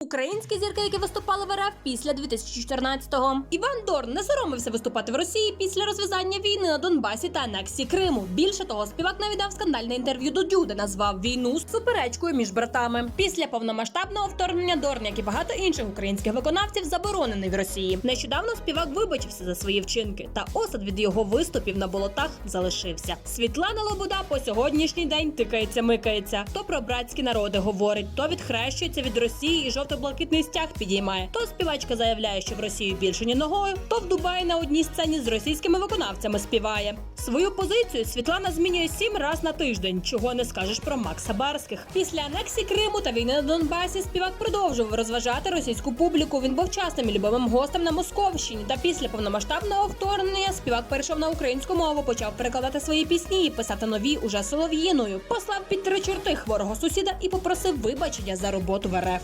Українські зірки, які виступали в РФ після 2014-го. Іван Дорн не соромився виступати в Росії після розв'язання війни на Донбасі та анексії Криму. Більше того, співак навіть дав скандальне інтерв'ю до Дюди, назвав війну суперечкою між братами. Після повномасштабного вторгнення Дорн, як і багато інших українських виконавців, заборонений в Росії. Нещодавно співак вибачився за свої вчинки, та осад від його виступів на болотах залишився. Світлана Лобода по сьогоднішній день тикається, микається. То про братські народи говорить, то відхрещується від Росії і жовто-блакитний стяг підіймає. То співачка заявляє, що в Росію більше ні ногою, то в Дубаї на одній сцені з російськими виконавцями співає. Свою позицію Світлана змінює сім раз на тиждень, чого не скажеш про Макса Барських. Після анексії Криму та війни на Донбасі співак продовжував розважати російську публіку. Він був частим і любимим гостем на Московщині. Та після повномасштабного вторгнення співак перейшов на українську мову, почав перекладати свої пісні і писати нові уже солов'їною. Послав під три чорти хворого сусіда і попросив вибачення за роботу в РФ.